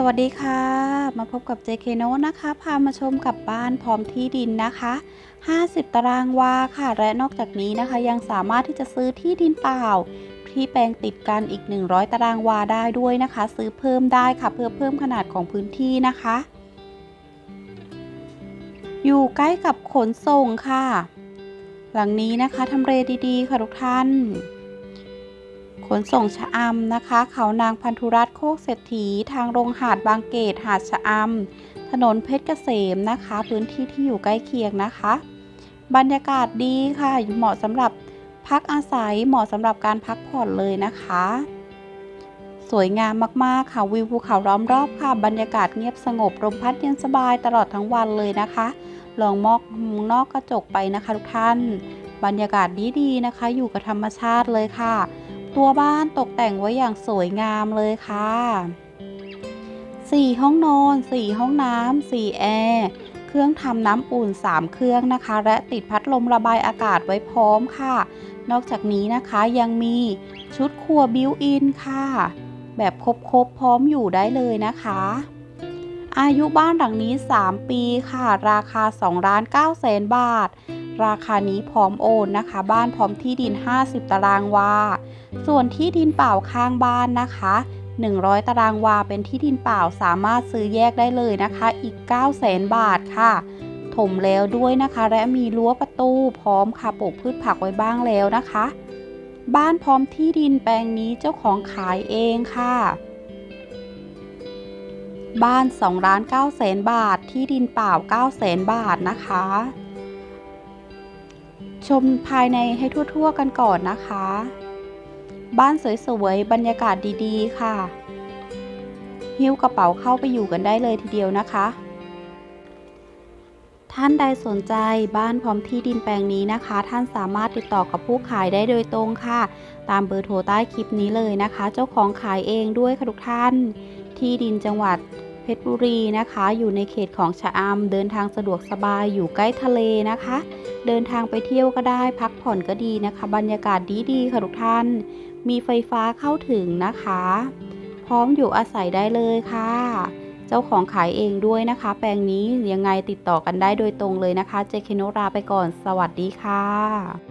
สวัสดีค่ะ มาพบกับ JK n o นะคะ พามาชมกับบ้านพร้อมที่ดินนะคะ 50 ตารางวาค่ะ และนอกจากนี้นะคะ ยังสามารถที่จะซื้อที่ดินเปล่า ที่แปลงติดกันอีก 100 ตารางวาได้ด้วยนะคะ ซื้อเพิ่มได้ค่ะ เพื่อเพิ่มขนาดของพื้นที่นะคะ อยู่ใกล้กับขนส่งค่ะ หลังนี้นะคะทำเลดีๆ ค่ะทุกท่าน ขนส่งชะอำนะคะ เขานางพันธุรัตน์โคกเศรษฐี ทางลงหาดบางเกตหาดชะอำถนนเพชรเกษมนะคะ พื้นที่ที่อยู่ใกล้เคียงนะคะ บรรยากาศดีค่ะ เหมาะสำหรับพักอาศัยเหมาะสำหรับการพักผ่อนเลยนะคะ สวยงามมากๆค่ะวิวภูเขาล้อมรอบค่ะ บรรยากาศเงียบสงบลมพัดเย็นสบายตลอดทั้งวันเลยนะคะ ลองมองนอกกระจกไปนะคะทุกท่าน บรรยากาศดีๆนะคะ อยู่กับธรรมชาติเลยค่ะ ตัวบ้านตกแต่งไว้อย่างสวยงามเลยค่ะ 4 ห้องนอน 4 ห้องน้ำ 4 แอร์ เครื่องทำน้ำอุ่น 3 เครื่องนะคะ และติดพัดลมระบายอากาศไว้พร้อมค่ะ นอกจากนี้นะคะยังมีชุดครัวบิวอินค่ะ แบบครบๆพร้อมอยู่ได้เลยนะคะอายุบ้านหลังนี้ 3 ปีค่ะ ราคา2ล้าน9แสนบาท ราคานี้พร้อมโอนนะคะ บ้านพร้อมที่ดิน 50 ตารางวา ส่วนที่ดินเปล่าข้างบ้านนะคะ 100 ตารางวาเป็นที่ดินเปล่าสามารถซื้อแยกได้เลยนะคะ อีก 9 0 0 0 0 0 บาทค่ะ ถมแล้วด้วยนะคะ และมีรั้วประตูพร้อมค่ะปลูกพืชผักไว้บ้างแล้วนะคะ บ้านพร้อมที่ดินแปลงนี้เจ้าของขายเองค่ะบ้าน2ล้าน9แสนบาท ที่ดินเปล่า9แสนบาทนะคะ ชมภายในให้ทั่วๆกันก่อนนะคะ บ้านสวยๆ บรรยากาศดีๆ ค่ะ หิ้วกระเป๋าเข้าไปอยู่กันได้เลยทีเดียวนะคะ ท่านใดสนใจบ้านพร้อมที่ดินแปลงนี้นะคะ ท่านสามารถติดต่อกับผู้ขายได้โดยตรงค่ะ ตามเบอร์โทรใต้คลิปนี้เลยนะคะ เจ้าของขายเองด้วยค่ะทุกท่าน ที่ดินจังหวัด เพชรบุรีนะคะ อยู่ในเขตของชะอำเดินทางสะดวกสบายอยู่ใกล้ทะเลนะคะ เดินทางไปเที่ยวก็ได้พักผ่อนก็ดีนะคะ บรรยากาศดีๆค่ะทุกท่าน มีไฟฟ้าเข้าถึงนะคะ พร้อมอยู่อาศัยได้เลยค่ะ เจ้าของขายเองด้วยนะคะ แปลงนี้ยังไงติดต่อกันได้โดยตรงเลยนะคะ เจเคโนราไปก่อน สวัสดีค่ะ